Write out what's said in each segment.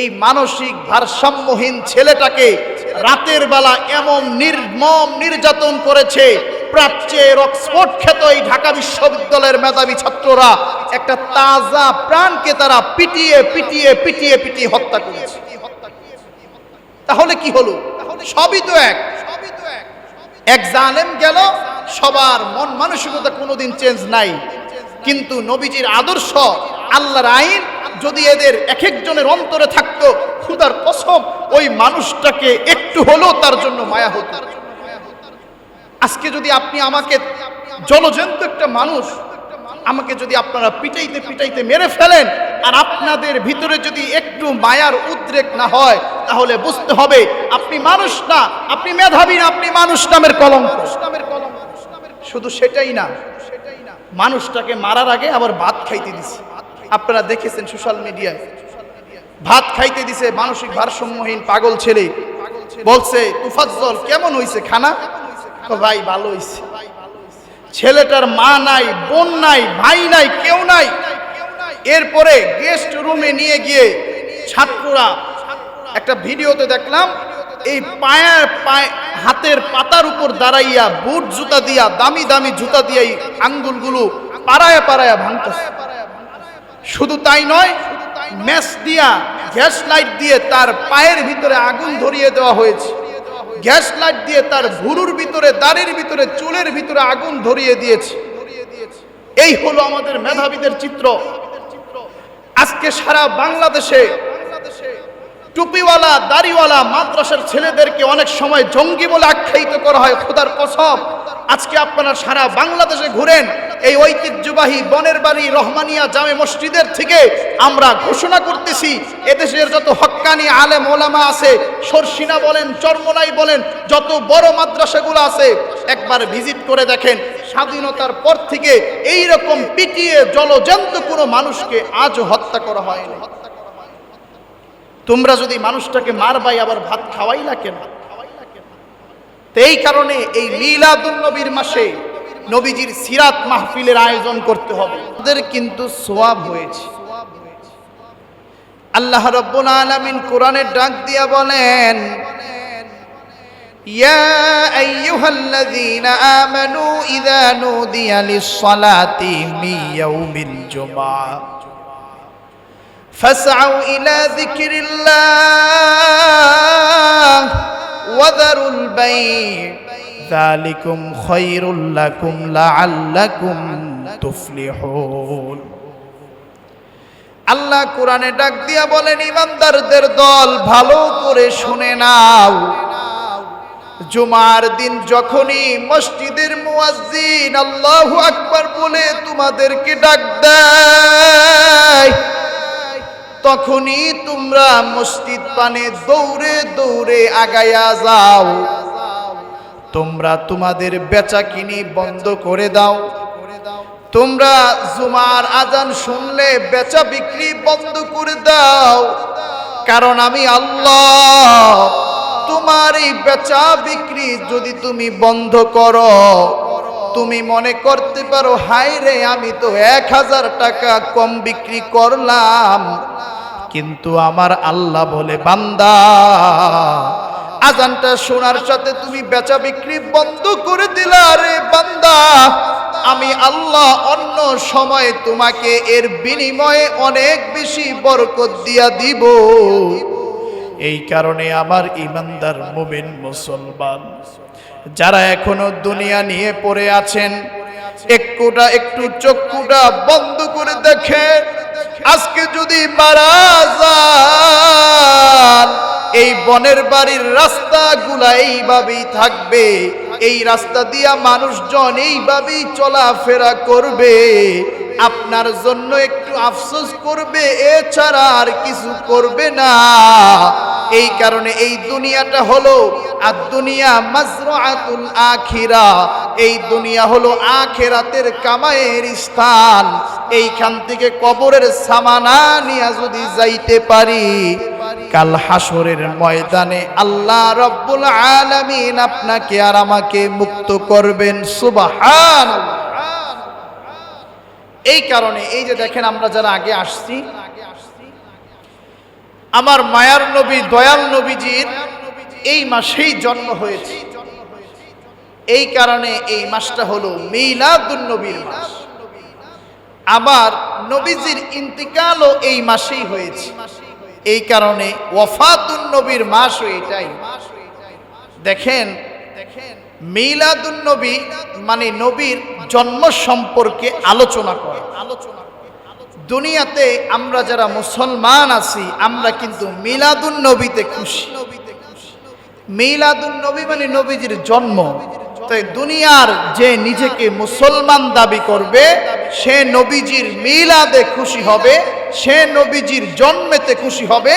এই মানসিক ভারসাম্যহীন ছেলেটাকে রাতের বেলা এমন নির্মম নির্যাতন করেছে প্রাচ্যের অক্সফোর্ড খ্যাত এই ঢাকা বিশ্ববিদ্যালয়ের মেধাবী ছাত্ররা একটা তাজা প্রাণকে তারা পিটিয়ে পিটিয়ে পিটিয়ে পিটিয়ে হত্যা করেছে। তাহলে কি হলো? সবই তো এক। এক জালেম গেল, সবার মন মানসিকতা কোনোদিন চেঞ্জ নাই। কিন্তু নবীজির আদর্শ, আল্লাহর আইন যদি এদের এক একজনের অন্তরে থাকতো, খুদার কসম, ওই মানুষটাকে একটু হলেও তার জন্য মায়া হতো। আজকে যদি আপনি আমাকে জলজন্ত একটা মানুষ, আমাকে যদি আপনারা পিটাইতে পিটাইতে মেরে ফেলেন, আর আপনাদের ভিতরে যদি একটু মায়ার উদ্রেক না হয়, তাহলে বুঝতে হবে আপনি মানুষ না, আপনি মেধাবী না, আপনি মানুষ নামের কলঙ্ক। শুধু সেটাই না, মানুষটাকে মারার আগে আবার ভাত খাইতে দিছে। আপনারা দেখেছেন সোশ্যাল মিডিয়ায়। ভাত খাইতে দিছে মানসিক ভারসাম্যহীন পাগল ছেলে। বলছে, তুফাজ্জল, কেমন হইছে খানা? তো ভাই, ভালো হইছে। ছেলেটার মা নাই, বোন নাই, ভাই নাই, কেউ নাই। এরপরে গেস্ট রুমে নিয়ে গিয়ে ছাত্ররা একটা ভিডিওতে দেখলাম, এই পায়ের পায়ে, হাতের পাতার উপর দাঁড়াইয়া বুট জুতা দিয়া, দামি দামি জুতা দিয়ে এই আঙ্গুলগুলো পাড়ায়া পাড়ায়া ভাঙতেছে। শুধু তাই নয়, ম্যাচ দিয়া, গ্যাস লাইট দিয়ে তার পায়ের ভিতরে আগুন ধরিয়ে দেওয়া হয়েছে। গ্যাস লাইট দিয়ে তার ভুরুর ভিতরে, দাড়ির ভিতরে, চুলের ভিতরে আগুন ধরিয়ে দিয়েছে। এই হলো আমাদের মেধাবীদের চিত্র। আজকে সারা বাংলাদেশে টুপিওয়ালা, দাড়িওয়ালা, মাদ্রাসার ছেলেদেরকে অনেক সময় জঙ্গি বলে আখ্যায়িত করা হয়। খোদার কসব। আজকে আপনারা সারা বাংলাদেশে ঘুরেন, এই ঐতিহ্যবাহী বনের বাড়ি রহমানিয়া জামে মসজিদের থেকে আমরা ঘোষণা করতেছি, এদেশের যত হক্কানি আলেম ওলামা আছে, সরসিনা বলেন, চরমনাই বলেন, যত বড় মাদ্রাসাগুলো আছে, একবার ভিজিট করে দেখেন, স্বাধীনতার পর থেকে এই রকম পিটিয়ে জলজন্ত কোনো মানুষকে আজও হত্যা করা হয়নি। তোমরা যদি মানুষটাকে মারবাই আবার ভাত খাওয়াই না কেন? তো এই কারণে এই মিলাদুন নবীর মাসে নবীজির সিরাত মাহফিলের আয়োজন করতে হবে ওদের কিন্তু সোয়াব হয়েছে আল্লাহ রব্বুল আলামিন কোরআনের ডাক দিয়া বলেন يا أيها الذين آمنوا إذا نودي للصلاة من يوم الجمعة فاسعوا إلى ذكر الله وذروا البيع ذلكم خير لكم لعلكم تفلحون আল্লাহ কোরআনে ডাক দিয়া বলেন ইমানদারদের দল ভালো করে শুনে নাও জুমার দিন যখনই মসজিদের মুয়াজ্জিন আল্লাহু আকবার বলে তোমাদেরকে ডাক দেয় তখনই তোমরা মসজিদ পানে দৌড়ে দৌড়ে আগায়া যাও। তোমরা তোমাদের বেচা কিনি বন্ধ করে দাও। তোমরা জুমার আজান শুনলে বেচা বিক্রি বন্ধ করে দাও। কারণ আমি আল্লাহ, তোমার এই বেচা বিক্রি যদি তুমি বন্ধ করো তুমি মনে করতে পারো হাই রে আমি তো এক হাজার টাকা কম বিক্রি করলাম। কিন্তু আমার আল্লাহ বলে, বান্দা, আজানটা শোনার সাথে তুমি বেচা বিক্রি বন্ধ করে দিলা রে বান্দা। আমি আল্লাহ অন্য সময় তোমাকে এর বিনিময়ে অনেক বেশি বরকত দিয়া দিব। এই কারণে আমার ইমানদার মুমিন মুসলমান যারা এখনও দুনিয়া নিয়ে পড়ে আছেন একটুটা একটু চক্ষুটা বন্ধ করে দেখেন। আজকে যদি মারা যান, এই বনের বাড়ির রাস্তাগুলা এইভাবেই থাকবে। এই রাস্তা দিয়া মানুষজন এইভাবেই চলাফেরা করবে। আপনার জন্য একটু আফসোস করবে, এছাড়া আর কিছু করবে না। এই কারণে এই দুনিয়াটা হলো আর দুনিয়া মাজরাতুল আখিরা। এই দুনিয়া হলো আখেরাতের কামায়ের স্থান। এইখান থেকে কবরের সামানা নিয়ে যদি যাইতে পারি, কাল হাসরের ময়দানে আল্লাহ রব্বুল আলামিন আপনাকে আর আমাকে মুক্ত করবেন। সুবাহান এই কারণে এই যে দেখেন আমরা যারা আগে আসছি আমার মায়ার নবী, দয়াল নবীজির এই মাসেই জন্ম হয়েছে। এই কারণে এই মাসটা হলো মিলাদুন নবীর মাস। আবার নবীজির ইন্তিকালও এই মাসেই হয়েছে। এই কারণে ওয়াফাতুন নবীর মাসও এটাই। দেখেন, মিলাদুন নবী মানে নবীর জন্ম সম্পর্কে আলোচনা করে। দুনিয়াতে আমরা যারা মুসলমান আছি, আমরা কিন্তু মিলাদুন নবীতে খুশি। মিলাদুন নবী মানে নবীজির জন্ম। তাই দুনিয়ার যে নিজেকে মুসলমান দাবি করবে, সে নবীজির মিলাদে খুশি হবে, সে নবীজির জন্মেতে খুশি হবে।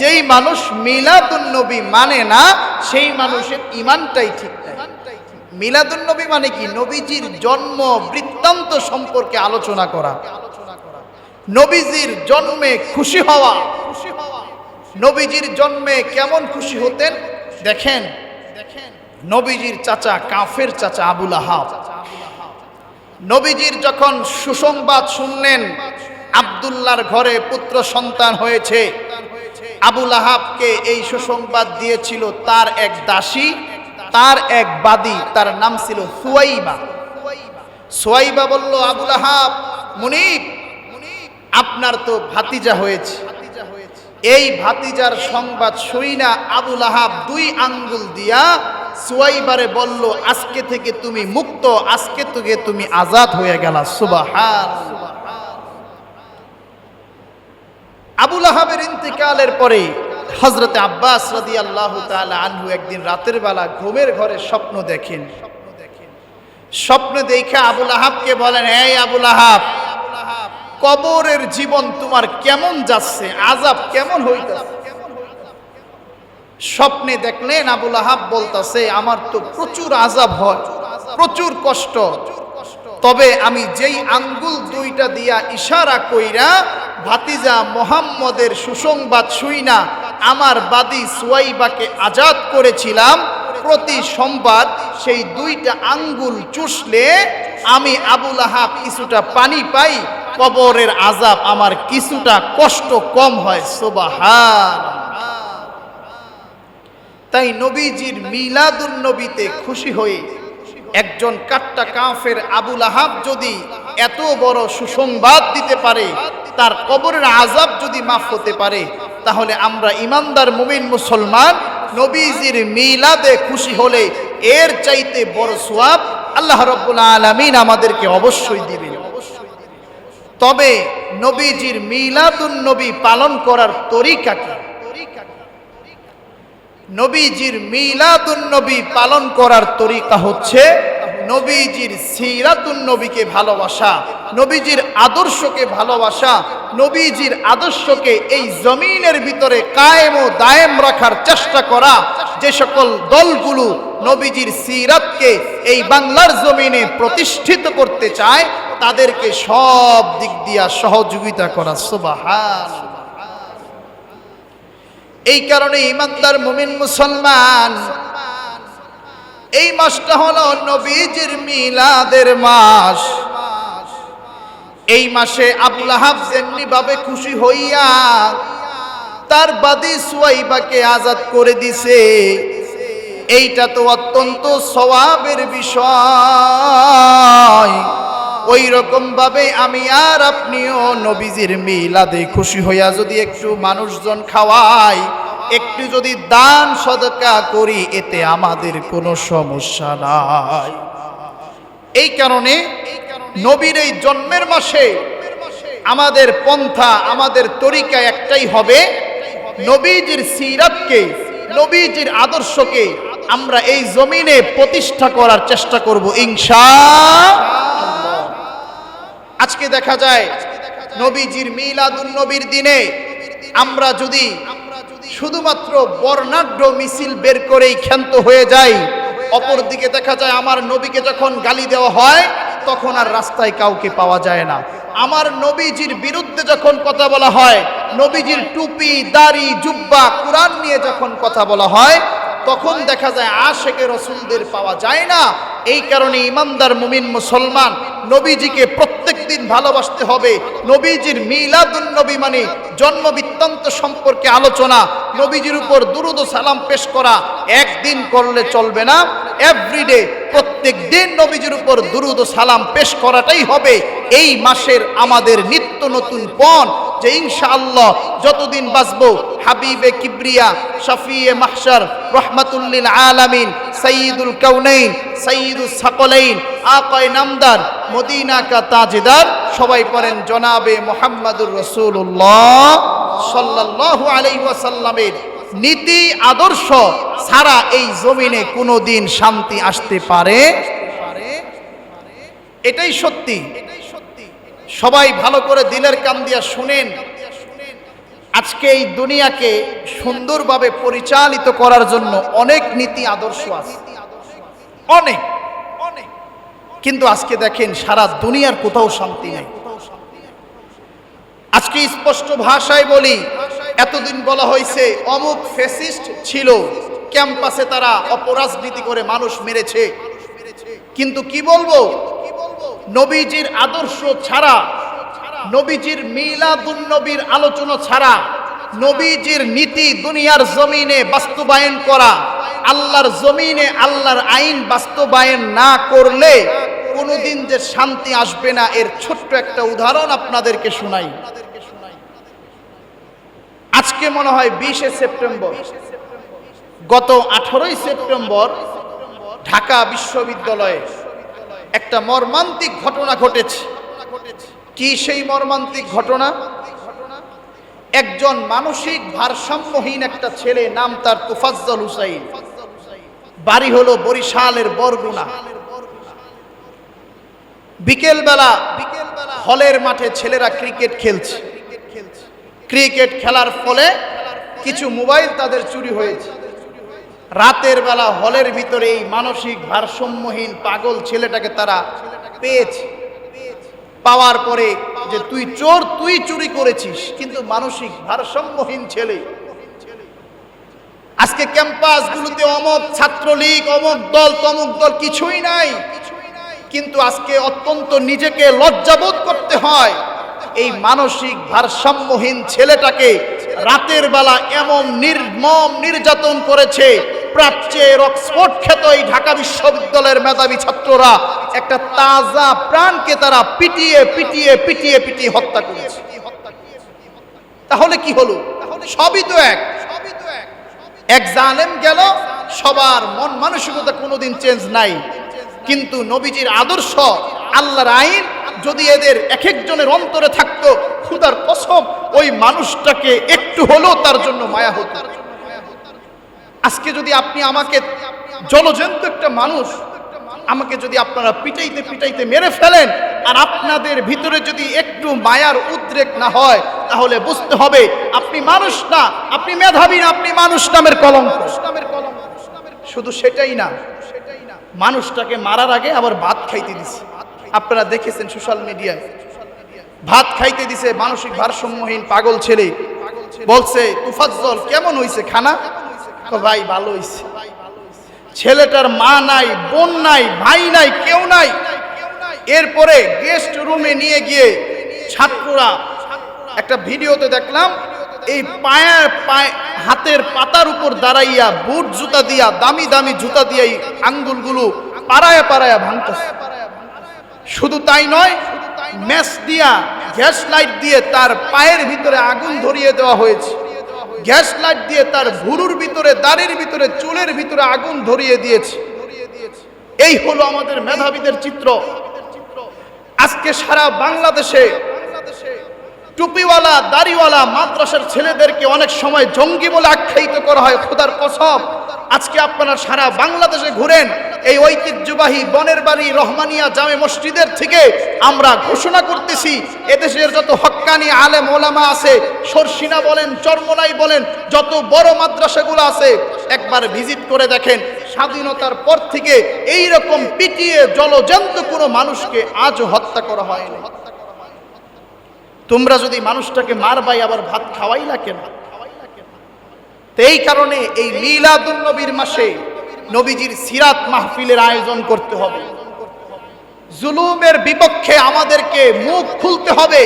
যেই মানুষ মিলাদুন নবী মানে না, সেই মানুষের ইমানটাই ঠিক নাই। মিলাদুন নবী মানে কি? নবীজির জন্ম বৃত্তান্ত সম্পর্কে আলোচনা করা। নবীজির জন্মে খুশি হওয়া। খুশি হওয়া নবীজির জন্মে কেমন খুশি হতেন? দেখেন দেখেন, নবীজির চাচা কাফের চাচা আবুল আহাব। নবীজির যখন সুসংবাদ শুনলেন, আবদুল্লাহর ঘরে পুত্র সন্তান হয়েছে। আবুল আহাবকে এই সুসংবাদ দিয়েছিল তার এক দাসী, তার এক বাদী, তার নাম ছিল সুয়াইবা। সোয়াইবা বলল, আবুল আহাব, মুনিব আপনার তো ভাতিজা হয়েছে। এই ভাতিজার সংবাদ সইনা আবুল আহাব দুই আঙ্গুল দিয়া সুয়াইবারে বলল, আজকে থেকে তুমি মুক্ত, আজকে থেকে তুমি আজাদ হয়ে গেলা। সুবাহান। আবুল আহাবের ইন্তিকালের পরে হজরতে আব্বাস রাদি আল্লাহ আনহু একদিন রাতের বেলা ঘুমের ঘরে স্বপ্ন দেখেন। স্বপ্ন দেখেন। স্বপ্ন দেখে আবুল আহাবকে বলেন, এই আবুল আহাব কবরের জীবন তোমার কেমন যাচ্ছে? আজাব কেমন হইতেছে? স্বপ্নে দেখলেন আবুল আহাব বলতাছে, আমার তো প্রচুর আজাব হয়, প্রচুর কষ্ট। তবে আমি যেই আঙ্গুল দুইটা দিয়া ইশারা কইরা ভাতিজা মোহাম্মদের সুসংবাদ শুই না, আমার বাদী সুয়াইবাকে আজাদ করেছিলাম, প্রতি সম্বাদ সেই দুইটা আঙ্গুল চুষলে আমি আবুল আহাব কিছুটা পানি পাই কবরের আজাব আমার কিছুটা কষ্ট কম হয় সোবাহান তাই নবীজির মিলাদুন নবীতে খুশি হয়ে একজন কাট্টা কাফের আবুল আহাব যদি এত বড় সুসংবাদ দিতে পারে, তার কবরের আজাব যদি মাফ হতে পারে, তাহলে আমরা ইমানদার মুমিন মুসলমান নবীজির মিলাদে খুশি হলে এর চাইতে বড় সোয়াব আল্লাহ রব্বুল আলমিন আমাদেরকে অবশ্যই দিবেন। তবে নবীজির মিলাদুন নবী পালন করার তরিকা কি? নবীজির মিলাদুন নবী পালন করার তরিকা হচ্ছে নবীজির সিরাতুন নবীকে ভালোবাসা, নবীজির আদর্শকে ভালোবাসা, নবীজির আদর্শকে এই জমিনের ভিতরে কায়েম ও দায়েম রাখার চেষ্টা করা, যে সকল দলগুলো নবীজির সিরাতকে এই বাংলার জমিনে প্রতিষ্ঠিত করতে চায়, তাদেরকে সব দিক দিয়া সহযোগিতা করা সুবাহান এই কারণে ইমানদার মুমিন মুসলমান, এই মাসটা হলো নবীজির মিলাদের মাস। এই মাসে আবুল আহাব যেমনি ভাবে খুশি হইয়া তার বাদী সুয়াইবাকে আজাদ করে দিছে এইটা তো অত্যন্ত সওয়াবের বিষয়। ওই রকম ভাবে আমি আর আপনিও নবীজির মিলাদে খুশি হইয়া যদি একটু মানুষজন খাওয়াই, একটু যদি দান সদকা করি, এতে আমাদের কোনো সমস্যা নাই। এই কারণে নবীর এই জন্মের মাসে আমাদের পন্থা, আমাদের তরিকা একটাই হবে, নবীজির সিরাতকে, নবীজির আদর্শকে আমরা এই জমিনে প্রতিষ্ঠা করার চেষ্টা করব ইনশা আজকে দেখা যায়, নবীজির মিলাদুন নবীর দিনে আমরা যদি শুধুমাত্র বর্ণাঢ্য মিছিল বের করেই ক্ষান্ত হয়ে যাই, অপরদিকে দেখা যায় আমার নবীকে যখন গালি দেওয়া হয়, তখন আর রাস্তায় কাউকে পাওয়া যায় না। আমার নবীজির বিরুদ্ধে যখন কথা বলা হয়, নবীজির টুপি, দাড়ি, জুব্বা, কোরআন নিয়ে যখন কথা বলা হয় তখন দেখা যায় আশেকে রসুলদের পাওয়া যায় না। এই কারণে ইমানদার মুমিন মুসলমান নবীজিকে প্রত্যেক দিন ভালোবাসতে হবে। নবীজির মিলাদুন নবী মানে জন্ম বৃত্তান্ত সম্পর্কে আলোচনা। নবীজির উপর দুরুদ সালাম পেশ করা একদিন করলে চলবে না। এভরিডে প্রত্যেক দিন নবীজির উপর দুরুদ সালাম পেশ করাটাই হবে। এই মাসের আমাদের নিত্য নতুন পণ যে ইনশাআল্লাহ যতদিন বাঁচবো, হাবিবে কিবরিয়া, শফিয়ে মাহশার রহমাতুল্লিল আলামিন সঈদুল কাউনাইন সঈদুল সকলাইন, আকায় নামদার মদিনা কা তাজদার, সবাই পড়েন জনাবে মোহাম্মদুর রসুল্লাহ সাল্লাল্লাহু আলাইহি ওয়াসাল্লামের নীতি, আদর্শ ছাড়া এই জমিনে কোনোদিন শান্তি আসতে পারে? এটাই সত্যি। সবাই ভালো করে দিলের কান দিয়া শুনেন। আজকে এই দুনিয়াকে সুন্দরভাবে পরিচালিত করার জন্য অনেক নীতি আদর্শ আছে। অনেক। কিন্তু আজকে দেখেন সারা দুনিয়ার কোথাও শান্তি নেই। আজকে স্পষ্ট ভাষায় বলি, এতদিন বলা হয়েছে, অমুক ফেসিস্ট ছিল, ক্যাম্পাসে তারা অপরাজনীতি করে মানুষ মেরেছে। কিন্তু কি বলব? নবীজির আদর্শ ছাড়া, নবীজির মিলাদুন নবীর আলোচনা ছাড়া, নবীজির নীতি দুনিয়ার জমিনে বাস্তবায়ন করা, আল্লাহর জমিনে আল্লাহর আইন বাস্তবায়ন না করলে কোনোদিন যে শান্তি আসবে না। এর ছোট্ট একটা উদাহরণ আপনাদেরকে শোনাই। আজকে মনে হয় বিশে সেপ্টেম্বর। গত আঠারোই সেপ্টেম্বর ঢাকা বিশ্ববিদ্যালয়ে একটা মর্মান্তিক ঘটনা ঘটেছে। কি সেই মর্মান্তিক ঘটনা? একজন মানসিক ভারসাম্যহীন একটা ছেলে, নাম তার তুফাজ্জল হুসাইন। বাড়ি হলো বরিশালের বরগুনা। বিকেলবেলা হলের মাঠে ছেলেরা ক্রিকেট খেলছে। ক্রিকেট খেলার ফলে কিছু মোবাইল তাদের চুরি হয়েছে। রাতের বেলা হলের ভিতরে এই মানসিক ভারসাম্যহীন পাগল ছেলেটাকে তারা পেয়েছে। পাওয়ার পরে যে তুই চোর, তুই চুরি করেছিস, কিন্তু মানসিক ভারসাম্যহীন ছেলে। আজকে ক্যাম্পাস ক্যাম্পাসগুলোতে অমক ছাত্রলীগ, অমক দল, তমক দল কিছুই নাই। কিন্তু আজকে অত্যন্ত নিজেকে লজ্জাবোধ করতে হয় এই মানসিক ভারসাম্যহীন ছেলেটাকে রাতের বেলা এমন নির্মম নির্যাতন করেছে প্রাচ্যের অক্সফোর্ড খ্যাত এই ঢাকা বিশ্ববিদ্যালয়ের মেধাবী ছাত্ররা একটা তাজা প্রাণকে তারা পিটিয়ে পিটিয়ে পিটিয়ে পিটিয়ে হত্যা করেছে। তাহলে কি হলো? সবই তো এক। এক জালেম গেল, সবার মন মানসিকতা কোনোদিন চেঞ্জ নাই। কিন্তু নবীজির আদর্শ, আল্লাহর আইন, যদি এদের এক একজনের অন্তরে থাকতো, খুদার কসম, ওই মানুষটাকে একটু হলেও তার জন্য মায়া হতো। আজকে যদি আপনি আমাকে জলজন্ত একটা মানুষ, আমাকে যদি আপনারা পিটাইতে পিটাইতে মেরে ফেলেন, আর আপনাদের ভিতরে যদি একটু মায়ার উদ্রেক না হয়, তাহলে বুঝতে হবে আপনি মানুষ না, আপনি মেধাবী না, আপনি মানুষ নামের কলঙ্ক। শুধু সেটাই না, মানুষটাকে মারার আগে আবার ভাত খাইতে দিছে। আপনারা দেখেছেন সোশ্যাল মিডিয়ায়, ভাত খাইতে দিছে মানসিক ভারসাম্যহীন পাগল ছেলে। বলছে, তুফাজ্জল, কেমন হইছে খানা? ভাই, ভালো হইছে। ছেলেটার মা নাই, বোন নাই, ভাই নাই, কেউ নাই। এরপরে গেস্ট রুমে নিয়ে গিয়ে ছাত্ররা একটা ভিডিওতে দেখলাম, এই পায়ের পায়ে, হাতের পাতার উপর দাঁড়াইয়া বুট জুতা দিয়া, দামি দামি জুতা দিয়ে এই আঙ্গুলগুলো পাড়ায় পাড়ায় ভাঙতেছে। শুধু তাই নয়, ম্যাচ দিয়া গ্যাস লাইট দিয়ে তার পায়ের ভিতরে আগুন ধরিয়ে দেওয়া হয়েছে। গ্যাস লাইট দিয়ে তার ভুরুর ভিতরে, দাড়ির ভিতরে, চুলের ভিতরে আগুন ধরিয়ে দিয়েছে। এই হলো আমাদের মেধাবীদের চিত্র। আজকে সারা বাংলাদেশে টুপিওয়ালা, দাড়িওয়ালা, মাদ্রাসার ছেলেদেরকে অনেক সময় জঙ্গি বলে আখ্যায়িত করা হয়। খোদার কসম, আজকে আপনারা সারা বাংলাদেশে ঘুরেন। এই ঐতিহ্যবাহী বনের বাড়ি রহমানিয়া জামে মসজিদের থেকে আমরা ঘোষণা করতেছি, এদেশের যত হক্কানি আলেম ওলামা আছে, সরসিনা বলেন, চরমনাই বলেন, যত বড় মাদ্রাসাগুলো আছে, একবার ভিজিট করে দেখেন, স্বাধীনতার পর থেকে এই রকম পিটিয়ে জলজন্ত কোনো মানুষকে আজও হত্যা করা হয়নি। তোমরা যদি মানুষটাকে মারবাই আবার ভাত খাওয়াই না কেন এই কারণে এই মিলাদুন নবীর মাসে নবীজির সিরাত মাহফিলের আয়োজন করতে হবে। জুলুমের বিপক্ষে আমাদেরকে মুখ খুলতে হবে।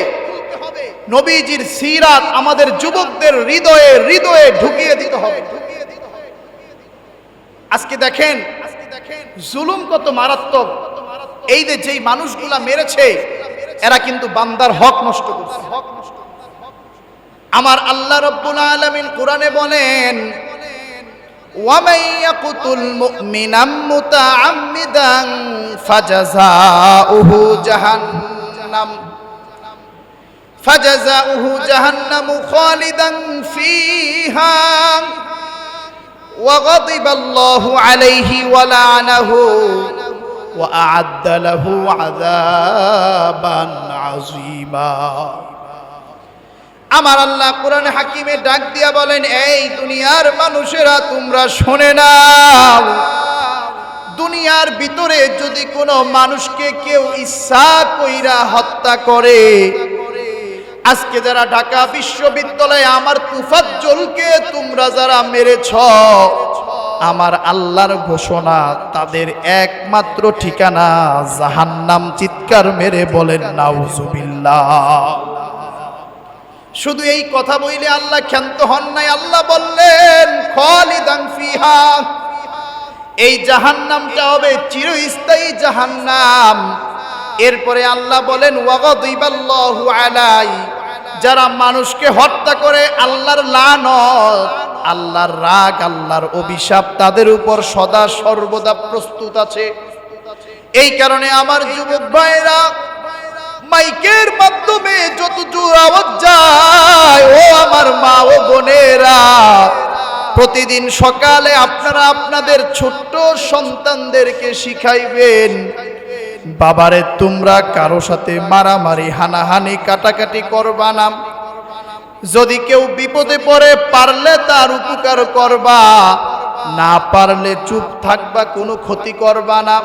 নবীজির সিরাত আমাদের যুবকদের হৃদয়ে হৃদয়ে ঢুকিয়ে দিতে হবে। আজকে দেখেন, জুলুম কত মারাত্মক। এই যে যেই মানুষগুলা মেরেছে, এরা কিন্তু বান্দার হক নষ্ট করছে। আমার আল্লাহ রব্বুল আলামিন কোরআনে বলেন ومن يقتل مؤمنا متعمدا فجزاؤه جهنم فجزاؤه جهنم خالدا فيها وغضب الله عليه ولعنه وأعد له عذابا عظيما আমার আল্লাহ কোরআন হাকিমে ডাক দিয়া বলেন, এই দুনিয়ার মানুষেরা তোমরা শোনে না। দুনিয়ার ভিতরে যদি কোনো মানুষকে কেউ ইচ্ছা কইরা হত্যা করে, আজকে যারা ঢাকা বিশ্ববিদ্যালয়ে আমার তুফাজ্জলকে তোমরা যারা মেরেছ, আমার আল্লাহর ঘোষণা তাদের একমাত্র ঠিকানা জাহান্নাম চিৎকার মেরে বলেন, নাউজুবিল্লাহ। শুধু এই কথা বইলে আল্লাহ ক্ষান্ত হন নাই। আল্লাহ বললেন ফিহা। এই জাহান্নামটা হবে চিরস্থায়ী জাহান্নাম। এরপরে আল্লাহ বলেন আলাই। যারা মানুষকে হত্যা করে, আল্লাহর লানত, আল্লাহর রাগ, আল্লাহর অভিশাপ তাদের উপর সদা সর্বদা প্রস্তুত আছে। এই কারণে আমার যুবক ভাইরা মাইকের মাধ্যমে যত জোর আওয়াজ প্রতিদিন সকালে আপনারা আপনাদের ছোট্ট সন্তানদেরকে শিখাইবেন, বাবারে, তোমরা কারও সাথে মারামারি, হানাহানি, কাটাকাটি করবা না। যদি কেউ বিপদে পড়ে, পারলে তার উপকার করবা। না পারলে চুপ থাকবা, কোনো ক্ষতি করবা না।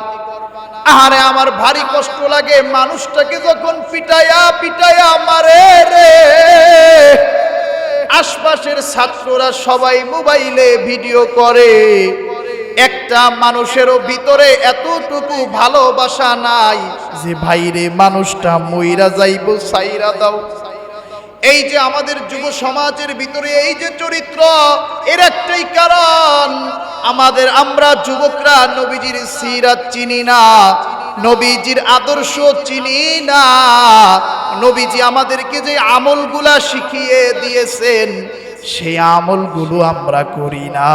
আহারে, আমার ভারী কষ্ট লাগে মানুষটাকে যখন পিটায়া পিটায়া মারে রে। আশপাশের ছাত্ররা সবাই মোবাইলে ভিডিও করে। একটা মানুষেরও ভিতরে এতটুকু ভালোবাসা নাই যে ভাইরে মানুষটা মইরা যাইব, সাইরা দাও। এই যে আমাদের যুব সমাজের ভিতরে এই যে চরিত্র, এর একটাই কারণ, আমাদের আমরা যুবকরা নবীজির সিরাত চিনি না। নবীজির আদর্শ চিনি না। নবীজি আমাদেরকে যে আমলগুলা শিখিয়ে দিয়েছেন সেই আমলগুলো আমরা করি না।